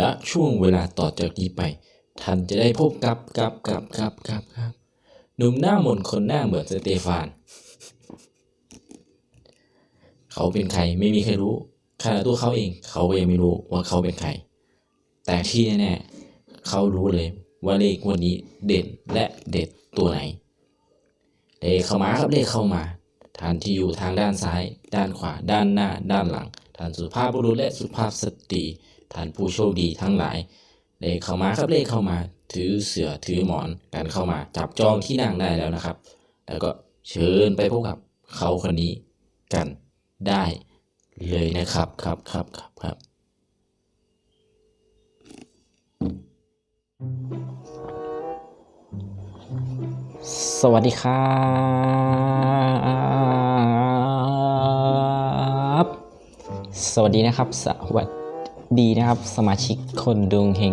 ณช่วงเวลาต่อจากนี้ไป ท่านจะได้พบกับกับกับกับกับกับหนุ่มหน้ามนคนหน้าเหมือนสเตฟาน เขาเป็นใครไม่มีใครรู้ขณะตัวเขาเอง เขาก็ยังไม่รู้ว่าเขาเป็นใคร แต่ที่แน่ๆเขารู้เลยว่าเลขวันนี้เด่นและเด็ดตัวไหน เลขเข้ามาครับเลขเข้ามาท่านที่อยู่ทางด้านซ้าย ด้านขวา ด้านหน้า ด้านหลังท่านสุภาพบุรุษและสุภาพสตรี ท่านผู้โชคดีทั้งหลาย เลขเข้ามาครับเลขเข้ามา ถือเสือถือหมอนกันเข้ามา จับจองที่นั่งได้แล้วนะครับ แล้วก็เชิญไปพบกับเขาคนนี้กันได้เลยนะครับครับครับครับครับสวัสดีครับ สวัสดีนะครับ สวัส ดีนะครับ สมาชิกคนดวงเฮง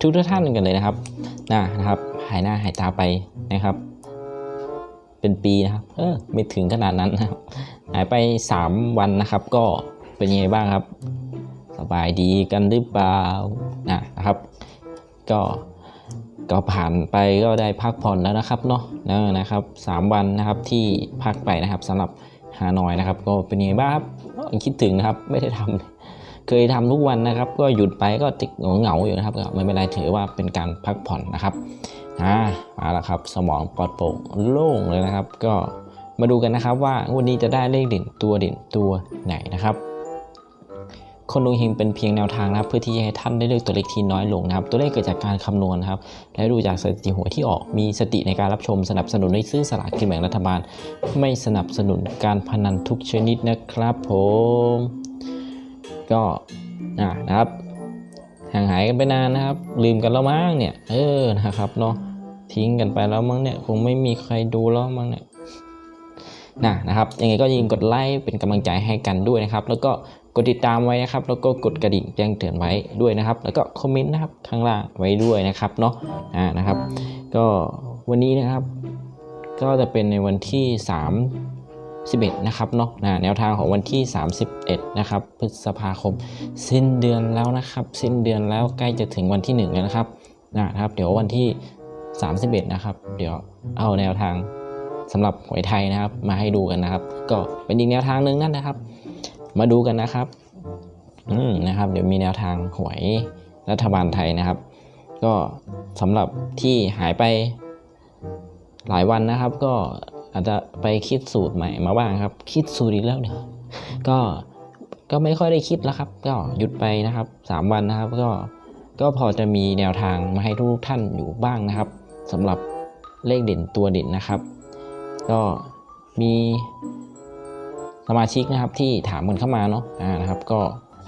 ทุกท่านกันเลยนะครับนะนะครับ หายหน้าหายตาไปนะครับ เป็นปีนะครับ เออไม่ถึงขนาดนั้นนะครับ หายไป 3 วันนะครับ ก็เป็นยังไงบ้างครับ สบายดีกันหรือเปล่านะนะครับ ก็ก็ผ่านไปก็ได้พักผ่อนแล้วนะครับเนาะนะนะครับสามวันนะครับที่พักไปนะครับสำหรับฮานอยนะครับ ก็เป็นยังไงบ้างครับคิดถึงนะครับไม่ได้ทำ เคยทำทุกวันนะครับ ก็หยุดไปก็ติดเหงาๆอยู่นะครับไม่เป็นไรถือว่าเป็นการพักผ่อนนะครับอ่ามาแล้วครับ สมองปลอดโปร่งโล่งเลยนะครับ ก็มาดูกันนะครับว่าวันนี้จะได้เลขเด่นตัวเด่นตัวไหนนะครับคนดวงเฮงเป็นเพียงแนวทางนะครับเพื่อที่จะให้ท่านได้เลือกตัวเลขที่น้อยลงนะครับตัวเลขเกิดจากการคำนวณนะครับและดูจากสถิติหวยที่ออกมีสติในการรับชมสนับสนุนให้ซื้อสลากกินแบ่งรัฐบาล ไม่สนับสนุนการพนันทุกชนิดนะครับผม ก็นะครับห่างหายกันไปนานนะครับ ลืมกันแล้วมั้งเนี่ยเออนะครับเนาะทิ้งกันไปแล้วมั้งเนี่ยคงไม่มีใครดูแล้วมั้งเนี่ยนะนะครับยังไงก็ยิงกดไลค์เป็นกำลังใจให้กันด้วยนะครับ แล้วก็กดติดตามไว้นะครับ แล้วก็กดกระดิ่งแจ้งเตือนไว้ด้วยนะครับ แล้วก็คอมเมนต์นะครับข้างล่างไว้ด้วยนะครับเนาะอ่านะครับ ก็วันนี้นะครับ ก็จะเป็นในวันที่ 3 11นะครับเนาะนะแนวทางของวันที่ 31 นะครับ พฤษภาคม สิ้นเดือนแล้วนะครับ สิ้นเดือนแล้วใกล้จะถึงวันที่1แล้วนะครับนะครับ เดี๋ยววันที่ 31 นะครับ เดี๋ยวเอาแนวทางสำหรับหวยไทยนะครับ มาให้ดูกันนะครับ ก็เป็นอีกแนวทางหนึ่งนั่นนะครับ มาดูกันนะครับอืมนะครับ เดี๋ยวมีแนวทางหวยรัฐบาลไทยนะครับ ก็สำหรับที่หายไปหลายวันนะครับก็ อาจจะไปคิดสูตรใหม่มาบ้างครับ คิดสูตรอีกแล้วเนี่ยก็ก็ไม่ค่อยได้คิดแล้วครับ ก็หยุดไปนะครับสามวันนะครับ ก็ก็พอจะมีแนวทางมาให้ทุกท่านอยู่บ้างนะครับสำหรับเลขเด่นตัวเด่นนะครับ ก็มีสมาชิกนะครับที่ถามกันเข้ามาเนาะอ่านะครับ ก็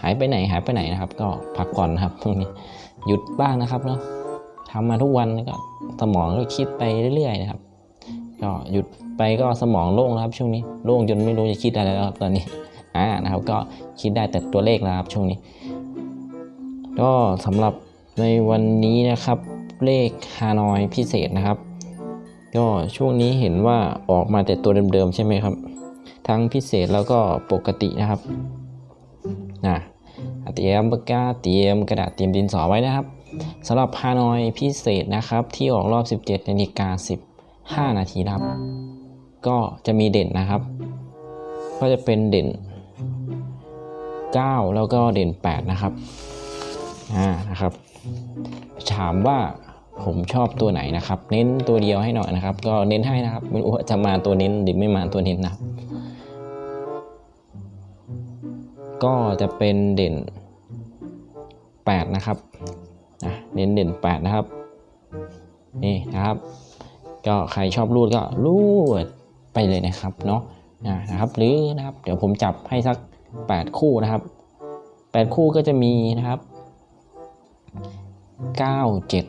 หายไปไหนหายไปไหนนะครับ ก็พักผ่อนนะครับช่วงนี้หยุดบ้างนะครับเนาะทำมาทุกวันก็สมองก็คิดไปเรื่อยๆนะครับ ก็หยุดไปก็สมองโล่งแล้วครับ ช่วงนี้โล่งจนไม่รู้จะคิดอะไรแล้วครับตอนนี้อ่านะครับ ก็คิดได้แต่ตัวเลขแล้วครับ ช่วงนี้ ก็สำหรับในวันนี้นะครับเลขฮานอยพิเศษนะครับ ก็ช่วงนี้เห็นว่าออกมาแต่ตัวเดิมๆใช่ไหมครับ ทั้งพิเศษแล้วก็ปกตินะครับนะเตรียมปากกาเตรียมกระดาษเตรียมดินสอไว้นะครับสำหรับฮานอยพิเศษนะครับ ที่ออกรอบ 17นาฬิกา 5 นาทีนะครับ ก็จะมีเด่นนะครับ ก็จะเป็นเด่น 9 แล้วก็เด่น 8 นะครับอ่านะครับ ถามว่าผมชอบตัวไหนนะครับ เน้นตัวเดียวให้หน่อยนะครับ ก็เน้นให้นะครับไม่รู้ว่าจะมาตัวเน้นหรือไม่มาตัวเน้นนะก็จะเป็นเด่น 8 นะครับนะเน้นเด่น 8 นะครับ นี่นะครับ ก็ใครชอบรูดก็รูดไปเลยนะครับเนาะนะครับ หรือนะครับ เดี๋ยวผมจับให้สัก 8 คู่นะครับ 8 คู่ก็จะมีนะครับ 9 7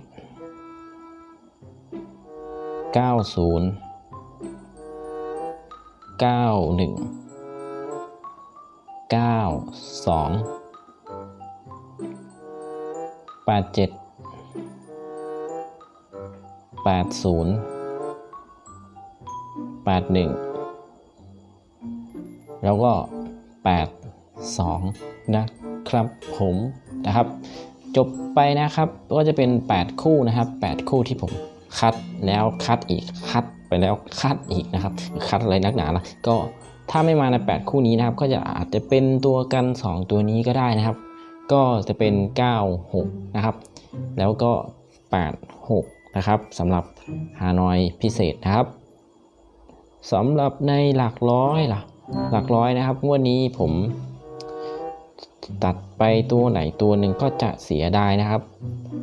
90 91 92 87 80 81 แล้วก็ 82 นะครับผมนะครับ จบไปนะครับก็จะเป็น 8 คู่นะครับ 8 คู่ที่ผมคัดแล้วคัดอีกคัดไปแล้วคัดอีกนะครับ คัดอะไรนักหนาละก็ถ้าไม่มาใน 8 คู่นี้นะครับ ก็จะอาจจะเป็นตัวกัน 2 ตัวนี้ก็ได้นะครับ ก็จะเป็น 9 6 นะครับ แล้วก็ 8 6 นะครับสำหรับฮานอยพิเศษนะครับ สำหรับในหลักร้อยล่ะ หลักร้อยนะครับงวดนี้ผม ตัดไปตัวไหนตัวหนึ่งก็จะเสียดายนะครับ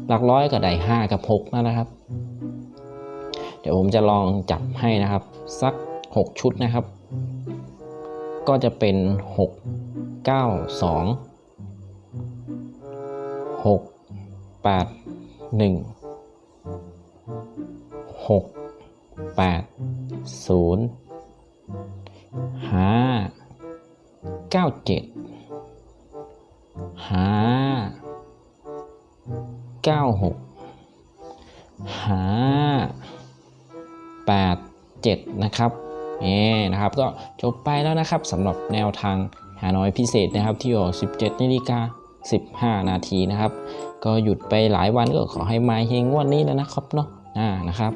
หลักร้อยกับได้ห้ากับหกนั่นนะครับ เดี๋ยวผมจะลองจับให้นะครับ สัก 6 ชุดนะครับ ก็จะเป็น 6 9 2 6 8 1 6 8 0 5 9 7ห้าเก้าหกห้าแปดเจ็ดนะครับนี่นะครับก็จบไปแล้วนะครับสำหรับแนวทางหาน้อยพิเศษนะครับที่ออก 17นาฬิกา15 นาทีนะครับ ก็หยุดไปหลายวันก็ขอให้มาเฮงงวันนี้แล้วนะครับเนาะอ่านะครับ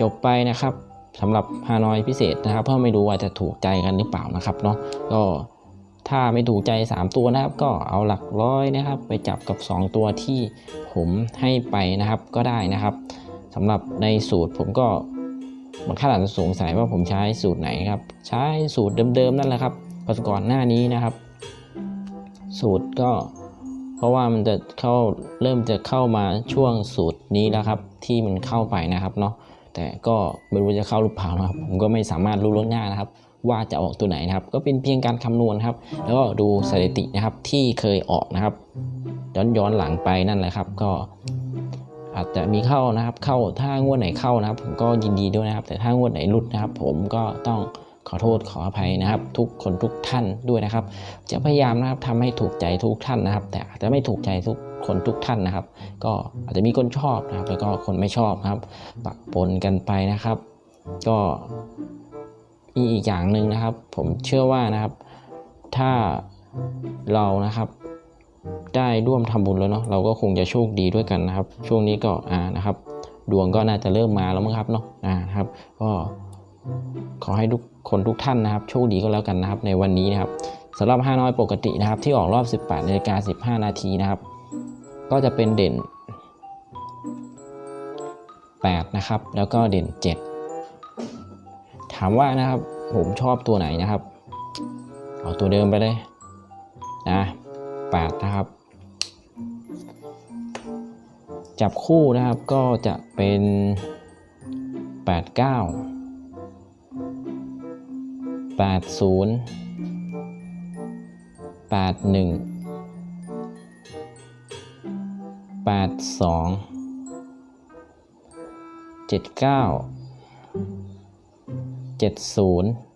จบไปนะครับ สำหรับฮานอยพิเศษนะครับ เพราะไม่รู้ว่าจะถูกใจกันหรือเปล่านะครับเนาะก็ถ้าไม่ถูกใจ 3 ตัวนะครับ ก็เอาหลักร้อยนะครับ ไปจับกับ 2 ตัวที่ผมให้ไปนะครับก็ได้นะครับสำหรับในสูตรผมก็บางท่านอาจจะสงสัยว่าผมใช้สูตรไหนครับ ใช้สูตรเดิมๆนั่นแหละครับก่อนหน้านี้นะครับ สูตรก็ เพราะว่ามันจะเข้าเริ่มจะเข้ามาช่วงสูตรนี้แล้วครับ ที่มันเข้าไปนะครับเนาะ แต่ก็ไม่รู้จะเข้าหรือเปล่านะครับ ผมก็ไม่สามารถรู้ล่วงหน้านะครับ ว่าจะออกตัวไหนนะครับ ก็เป็นเพียงการคำนวณครับ แล้วก็ดูสถิตินะครับที่เคยออกนะครับ ย้อนย้อนหลังไปนั่นแหละครับ ก็อาจจะมีเข้านะครับ เข้าถ้างวดไหนเข้านะครับ ผมก็ยินดีด้วยนะครับ แต่ถ้างวดไหนหลุดนะครับ ผมก็ต้อง ขอโทษขออภัยนะครับ ทุกคนทุกท่านด้วยนะครับ จะพยายามนะครับทำให้ถูกใจทุกท่านนะครับ แต่อาจจะไม่ถูกใจทุกคนทุกท่านนะครับ ก็อาจจะมีคนชอบนะครับ แล้วก็คนไม่ชอบนะครับปะปนกันไปนะครับ ก็มีอีกอย่างหนึ่งนะครับ ผมเชื่อว่านะครับ ถ้าเรานะครับได้ร่วมทำบุญแล้วเนาะเราก็คงจะโชคดีด้วยกันนะครับ ช่วงนี้ก็อ่านะครับ ดวงก็น่าจะเริ่มมาแล้วมั้งครับเนาะอ่านะครับ ก็ ขอให้ทุกคนทุกท่านนะครับ โชคดีก็แล้วกันนะครับ ในวันนี้นะครับสำหรับห้าน้อยปกตินะครับ ที่ออกรอบ 18นาฬิกา15 นาทีนะครับ ก็จะเป็นเด่น 8 นะครับ แล้วก็เด่น 7 ถามว่านะครับผมชอบตัวไหนนะครับ เอาตัวเดิมไปเลยนะ8นะครับ จับคู่นะครับก็จะเป็น 8 9 8 0 8 1 8 2 7 9 7 0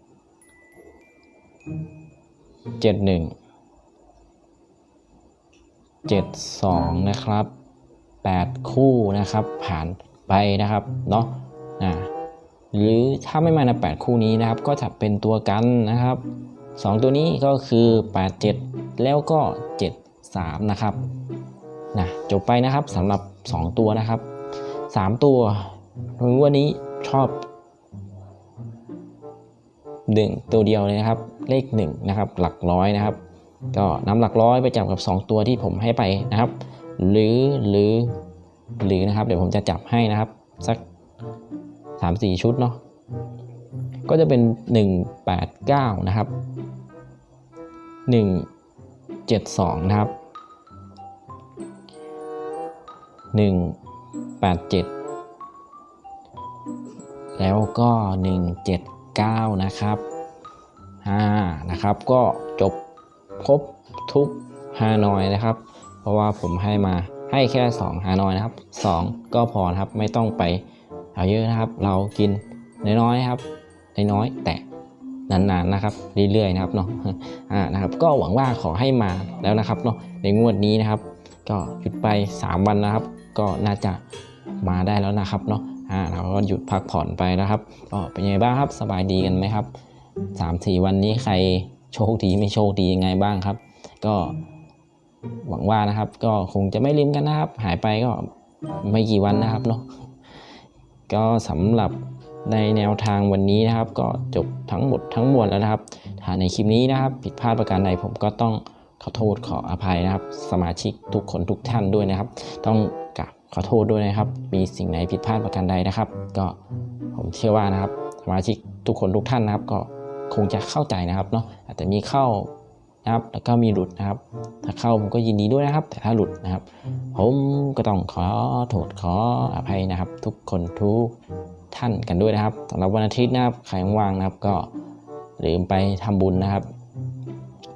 7 1 7 2 นะครับ 8 คู่นะครับ ผ่านไปนะครับ เนาะนะ หรือถ้าไม่มาใน 8 คู่นี้นะครับ ก็จะเป็นตัวกันนะครับ 2 ตัวนี้ก็คือ 8 7 แล้วก็ 7 3 นะครับนะจบไปนะครับสำหรับ 2 ตัวนะครับ 3 ตัววันนี้ชอบ1ตัวเดียวเลยนะครับ เลข1นะครับหลักร้อยนะครับ ก็นำหลักร้อยไปจับกับ 2 ตัวที่ผมให้ไปนะครับ หรือหรือหรือนะครับ เดี๋ยวผมจะจับให้นะครับ สัก 3-4 ชุดเนาะก็จะเป็น 189 นะครับ 172 นะครับ 187 แล้วก็ 179 นะครับอ่านะครับ ก็จบครบทุกฮานอยนะครับ เพราะว่าผมให้มาให้แค่ 2 ฮานอยนะครับ 2 ก็พอนะครับไม่ต้องไป เอาเยอะนะครับ เรากินน้อยๆครับน้อยๆแต่นานๆนะครับเรื่อยๆนะครับเนาะอ่านะครับ ก็หวังว่าขอให้มาแล้วนะครับเนาะในงวดนี้นะครับ ก็หยุดไป 3 วันนะครับ ก็น่าจะมาได้แล้วนะครับเนาะอ่าเราก็หยุดพักผ่อนไปนะครับก็เป็นยังไงบ้างครับสบายดีกันไหมครับสามสี่วันนี้ใครโชคดีไม่โชคดียังไงบ้างครับ ก็หวังว่านะครับ ก็คงจะไม่ลืมกันนะครับ หายไปก็ไม่กี่วันนะครับเนาะ ก็สำหรับในแนวทางวันนี้นะครับ ก็จบทั้งหมดทั้งมวลแล้วนะครับ ถ้าในคลิปนี้นะครับ ผิดพลาดประการใดผมก็ต้องขอโทษขออภัยนะครับ สมาชิกทุกคนทุกท่านด้วยนะครับ ต้องกราบขอโทษด้วยนะครับ มีสิ่งไหนผิดพลาดประการใดนะครับ ก็ผมเชื่อว่านะครับ สมาชิกทุกคนทุกท่านนะครับ ก็คงจะเข้าใจนะครับเนาะอาจจะมีเข้า นะครับแล้วก็มีหลุดนะครับ ถ้าเข้าผมก็ยินดีด้วยนะครับ แต่ถ้าหลุดนะครับ ผมก็ต้องขอโทษขออภัยนะครับ ทุกคนทุกท่านกันด้วยนะครับสำหรับวันอาทิตย์นะครับใครว่างนะครับ ก็ลืมไปทำบุญนะครับ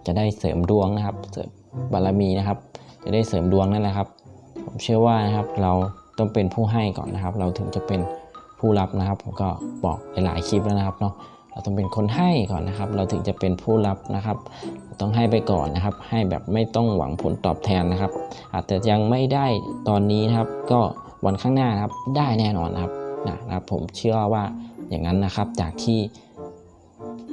จะได้เสริมดวงนะครับ เสริมบารมีนะครับ จะได้เสริมดวงนั่นแหละครับ ผมเชื่อว่านะครับเราต้องเป็นผู้ให้ก่อนนะครับ เราถึงจะเป็นผู้รับนะครับ ผมก็บอกหลายๆคลิปแล้วนะครับเนาะ เราต้องเป็นคนให้ก่อนนะครับ เราถึงจะเป็นผู้รับนะครับ ต้องให้ไปก่อนนะครับ ให้แบบไม่ต้องหวังผลตอบแทนนะครับ อาจจะยังไม่ได้ตอนนี้นะครับ ก็วันข้างหน้านะครับได้แน่นอนนะครับนะครับผมเชื่อว่าอย่างนั้นนะครับจากที่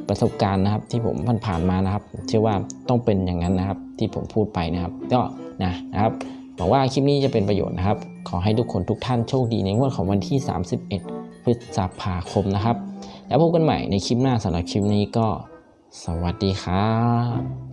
ประสบการณ์นะครับที่ผมผ่านมานะครับ เชื่อว่าต้องเป็นอย่างนั้นนะครับที่ผมพูดไปนะครับ ก็นะนะครับหวังว่าคลิปนี้จะเป็นประโยชน์นะครับ ขอให้ทุกคนทุกท่านโชคดีในงวดของวันที่ 31 พฤษภาคมนะครับ แล้วพบกันใหม่ในคลิปหน้าสำหรับคลิปนี้ก็สวัสดีครับ